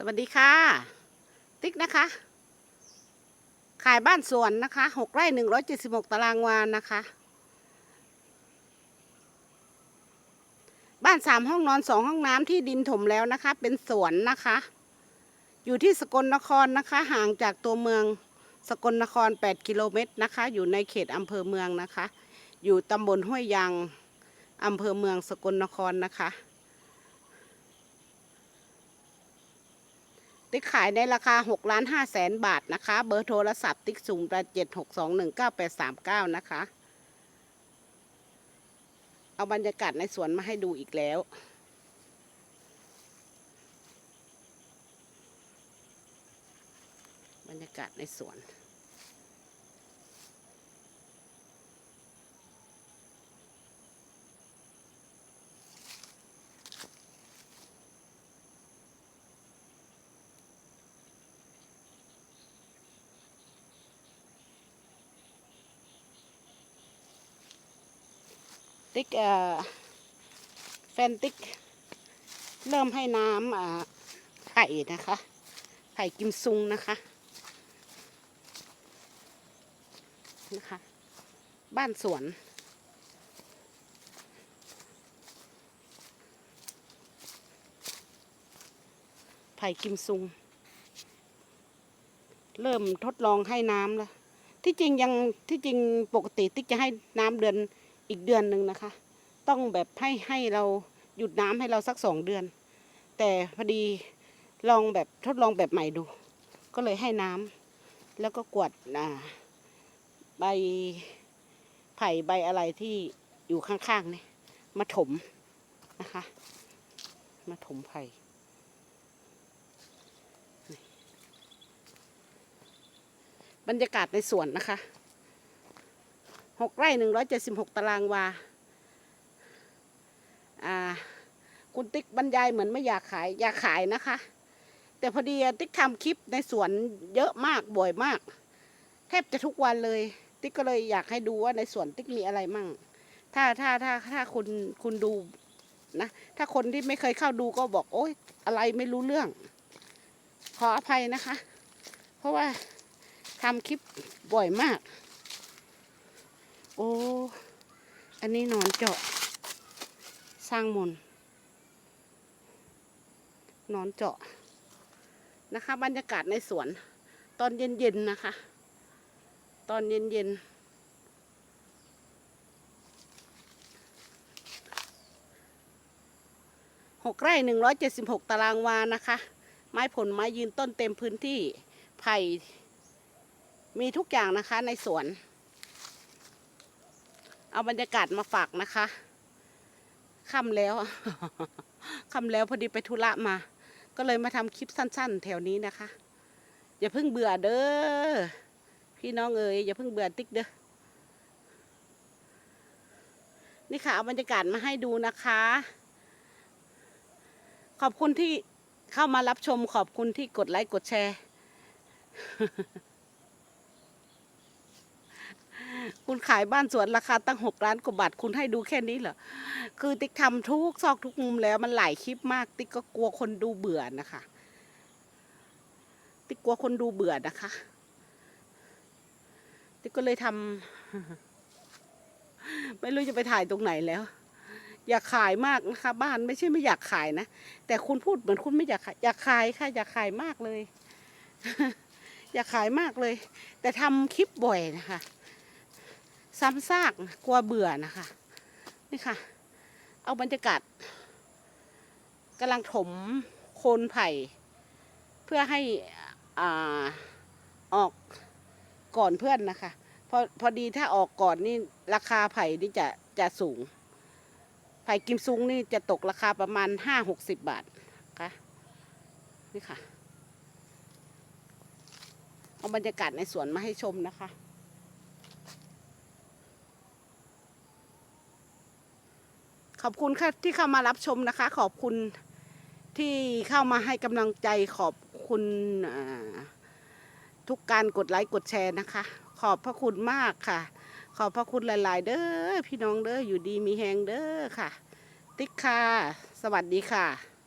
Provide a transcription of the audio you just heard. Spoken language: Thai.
สวัสดีค่ะ ติ๊กนะคะ ขายบ้านสวนนะคะหกไร่หนึ่งร้อยเจ็ดสิบหกตารางวานะคะ บ้านสามห้องนอนสองห้องน้ำที่ดินถมแล้วนะคะ เป็นสวนนะคะ อยู่ที่สกลนครนะคะ ห่างจากตัวเมืองสกลนคร8กิโลเมตรนะคะ อยู่ในเขตอำเภอเมืองนะคะ อยู่ตำบลห้วยยางอำเภอเมืองสกลนครนะคะ ติ๊กขายในราคา6ล้าน5แสนบาทนะคะ เบอร์โทรศัพท์ติ๊กสูงประเจ็ดหกสองหนึ่งเก้าแปดสามเก้านะคะ เอาบรรยากาศในสวนมาให้ดูอีกแล้ว บรรยากาศในสวน ติ๊กเอ่อแฟนติ๊กเริ่มให้น้ำอ่าไผ่นะคะ ไผ่กิมซุงนะคะนะคะ บ้านสวน ไผ่กิมซุง เริ่มทดลองให้น้ำแล้ว ที่จริงยังที่จริงปกติติ๊กจะให้น้ำเดือน อีกเดือนหนึ่งนะคะ ต้องแบบให้ให้เราหยุดน้ำให้เราสักสองเดือน แต่พอดีลองแบบทดลองแบบใหม่ดู ก็เลยให้น้ำแล้วก็กวดอ่าใบไผ่ใบอะไรที่อยู่ข้างๆนี่มาถมนะคะ มาถมไผ่บรรยากาศในสวนนะคะ หกไร่หนึ่งร้อยเจ็ดสิบหกตารางวา อ่า คุณติ๊กบรรยายเหมือนไม่อยากขาย อยากขายนะคะ แต่พอดีติ๊กทำคลิปในสวนเยอะมากบ่อยมาก แทบจะทุกวันเลย ติ๊กก็เลยอยากให้ดูว่าในสวนติ๊กมีอะไรมั่ง ถ้าถ้าถ้าถ้าคุณคุณดูนะ ถ้าคนที่ไม่เคยเข้าดูก็บอกโอ๊ยอะไรไม่รู้เรื่อง ขออภัยนะคะ เพราะว่าทำคลิปบ่อยมาก โอ้ อันนี้นอนเจาะ สร้างมนนอนเจาะนะคะ บรรยากาศในสวน ตอนเย็นๆนะคะ ตอนเย็นๆหกไร่หนึ่งร้อยเจ็ดสิบหกตารางวานะคะ ไม้ผลไม้ยืนต้นเต็มพื้นที่ไผ่มีทุกอย่างนะคะในสวน เอาบรรยากาศมาฝากนะคะค่ำแล้วค่ำแล้วพอดีไปธุระมา ก็เลยมาทำคลิปสั้น ๆ แถวนี้นะคะ อย่าเพิ่งเบื่อเด้อพี่น้องเอ๋ยอย่าเพิ่งเบื่อติ๊กเด้อนี่ค่ะเอาบรรยากาศมาให้ดูนะคะ ขอบคุณที่เข้ามารับชมขอบคุณที่กดไลค์กดแชร์ คุณขายบ้านสวนราคาตั้งหกล้านกว่าบาทคุณให้ดูแค่นี้เหรอคือติ๊กทำทุกซอกทุกมุมแล้วมันหลายคลิปมาก ติ๊กก็กลัวคนดูเบื่อนะคะ ติ๊กกลัวคนดูเบื่อนะคะ ติ๊กก็เลยทำไม่รู้จะไปถ่ายตรงไหนแล้ว อยากขายมากนะคะ บ้านไม่ใช่ไม่อยากขายนะแต่คุณพูดเหมือนคุณไม่อยากขายอยากขายค่ะ อยากขายมากเลยอยากขายมากเลย แต่ทำคลิปบ่อยนะคะ ซ้ำซากกลัวเบื่อนะคะ นี่ค่ะ เอาบรรยากาศกำลังถมโคนไผ่ เพื่อให้อ่าออกก่อนเพื่อนนะคะพอพอดีถ้าออกก่อนนี่ราคาไผ่นี่จะจะสูง ไผ่กิมซุงนี่จะตกราคาประมาณห้าหกสิบบาทค่ะนี่ค่ะ เอาบรรยากาศในสวนมาให้ชมนะคะ ขอบคุณค่ะที่เข้ามารับชมนะคะ ขอบคุณที่เข้ามาให้กำลังใจขอบคุณทุกการกดไลค์กดแชร์นะคะ ขอบพระคุณมากค่ะ ขอบพระคุณหลาย ๆ เด้อพี่น้องเด้ออยู่ดีมีแหงเด้อค่ะ ติ๊กค่ะ สวัสดีค่ะ